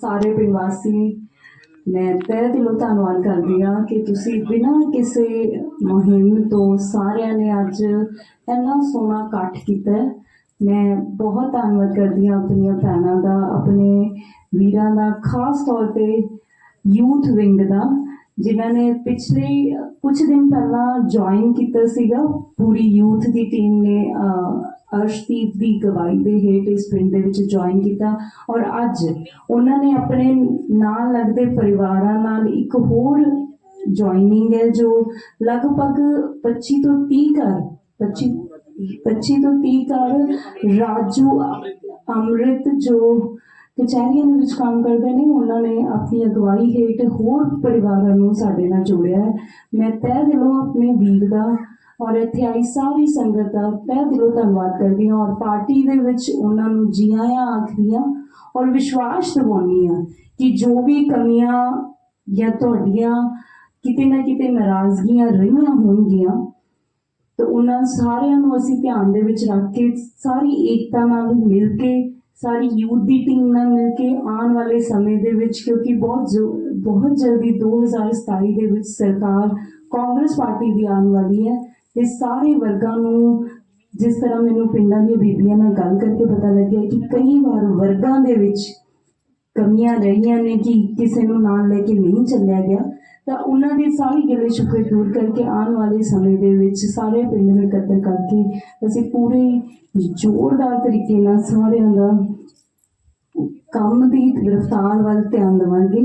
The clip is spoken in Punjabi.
ਸਾਰੇ ਪਿੰਡ ਵਾਸੀ ਮੈਂ ਤਹਿ ਦਿਲੋਂ ਧੰਨਵਾਦ ਕਰਦੀ ਹਾਂ ਕਿ ਤੁਸੀਂ ਬਿਨਾਂ ਕਿਸੇ ਮੁਹਿੰਮ ਤੋਂ ਸਾਰਿਆਂ ਨੇ ਅੱਜ ਇੰਨਾ ਸੋਹਣਾ ਇਕੱਠ ਕੀਤਾ ਮੈਂ ਬਹੁਤ ਧੰਨਵਾਦ ਕਰਦੀ ਹਾਂ ਆਪਣੀਆਂ ਭੈਣਾਂ ਦਾ, ਆਪਣੇ ਵੀਰਾਂ ਦਾ, ਖਾਸ ਤੌਰ ਤੇ ਯੂਥ ਵਿੰਗ ਦਾ। ਜਿਨ੍ਹਾਂ ਨੇ ਪਿਛਲੇ ਕੁਝ ਦਿਨ ਪਹਿਲਾਂ ਜੁਆਇਨ ਕੀਤਾ ਸੀਗਾ, ਪੂਰੀ ਯੂਥ ਦੀ ਟੀਮ ਨੇ ਅਰਸ਼ਦੀਪ ਦੀ ਗਵਾਹੀ ਦੇ ਹੇਠ ਇਸ ਪਿੰਡ ਦੇ ਵਿੱਚ ਜੁਆਇਨ ਕੀਤਾ ਔਰ ਅੱਜ ਉਹਨਾਂ ਨੇ ਆਪਣੇ ਨਾਲ ਲੱਗਦੇ ਪਰਿਵਾਰਾਂ ਨਾਲ ਇੱਕ ਹੋਰ ਜੁਆਇਨਿੰਗ ਹੈ ਜੋ ਲਗਭਗ 25 ਤੋਂ 30 ਘਰ 25 25 ਤੋਂ 30 ਘਰ ਰਾਜੂ ਅੰਮ੍ਰਿਤ ਜੋ ਕਚਹਿਰੀਆਂ ਦੇ ਵਿੱਚ ਕੰਮ ਕਰਦੇ ਨੇ, ਉਹਨਾਂ ਨੇ ਆਪਣੀ ਅਗਵਾਈ ਹੇਠ ਹੋਰ ਪਰਿਵਾਰਾਂ ਨੂੰ ਸਾਡੇ ਨਾਲ ਜੋੜਿਆ ਹੈ। ਮੈਂ ਤਹਿ ਦਿਲੋਂ ਆਪਣੇ ਵੀਰ ਦਾ ਔਰ ਇੱਥੇ ਆਈ ਸਾਰੀ ਸੰਗਤ ਦਾ ਤਹਿ ਦਿਲੋਂ ਧੰਨਵਾਦ ਕਰਦੀ ਹਾਂ ਔਰ ਪਾਰਟੀ ਦੇ ਵਿੱਚ ਉਹਨਾਂ ਨੂੰ ਜੀ ਆਇਆਂ ਆਖਦੀ ਹਾਂ ਔਰ ਵਿਸ਼ਵਾਸ ਦਿਵਾਉਂਦੀ ਹਾਂ ਕਿ ਜੋ ਵੀ ਕਮੀਆਂ ਜਾਂ ਤੁਹਾਡੀਆਂ ਕਿਤੇ ਨਾ ਕਿਤੇ ਨਾਰਾਜ਼ਗੀਆਂ ਰਹੀਆਂ ਹੋਣਗੀਆਂ, ਤਾਂ ਉਹਨਾਂ ਸਾਰਿਆਂ ਨੂੰ ਅਸੀਂ ਧਿਆਨ ਦੇ ਵਿੱਚ ਰੱਖ ਕੇ, ਸਾਰੀ ਏਕਤਾ ਨਾਲ ਮਿਲ ਕੇ ਸਾਰੀ ਯੂਥ ਦੀ ਟੀਮ ਨਾਲ ਮਿਲ ਕੇ ਆਉਣ ਵਾਲੇ ਸਮੇਂ ਦੇ ਵਿੱਚ, ਕਿਉਂਕਿ ਬਹੁਤ ਜੋ- ਬਹੁਤ ਜਲਦੀ 2027 ਦੇ ਵਿੱਚ ਸਰਕਾਰ ਕਾਂਗਰਸ ਪਾਰਟੀ ਦੀ ਆਉਣ ਵਾਲੀ ਹੈ ਤੇ ਸਾਰੇ ਵਰਗਾਂ ਨੂੰ, ਜਿਸ ਤਰ੍ਹਾਂ ਮੈਨੂੰ ਪਿੰਡਾਂ ਦੀਆਂ ਬੀਬੀਆਂ ਨਾਲ ਗੱਲ ਕਰਕੇ ਪਤਾ ਲੱਗਿਆ ਕਿ ਕਈ ਵਾਰ ਵਰਗਾਂ ਦੇ ਵਿੱਚ ਕਮੀਆਂ ਰਹੀਆਂ ਨੇ ਕਿ ਕਿਸੇ ਨੂੰ ਨਾਲ ਲੈ ਕੇ ਨਹੀਂ ਚੱਲਿਆ ਗਿਆ। ਤਾਂ ਉਹਨਾਂ ਦੀ ਸਾਰੀ ਗਿਲੇ ਸ਼ਿਕਵੇ ਦੂਰ ਕਰਕੇ ਆਉਣ ਵਾਲੇ ਸਮੇਂ ਦੇ ਵਿੱਚ ਸਾਰੇ ਪਿੰਡ ਨੂੰ ਇਕੱਤਰ ਕਰਕੇ ਅਸੀਂ ਪੂਰੇ ਜ਼ੋਰਦਾਰ ਤਰੀਕੇ ਨਾਲ ਸਾਰਿਆਂ ਦਾ ਕੰਮ ਦੀ ਰਫ਼ਤਾਰ ਵੱਲ ਧਿਆਨ ਦੇਵਾਂਗੇ।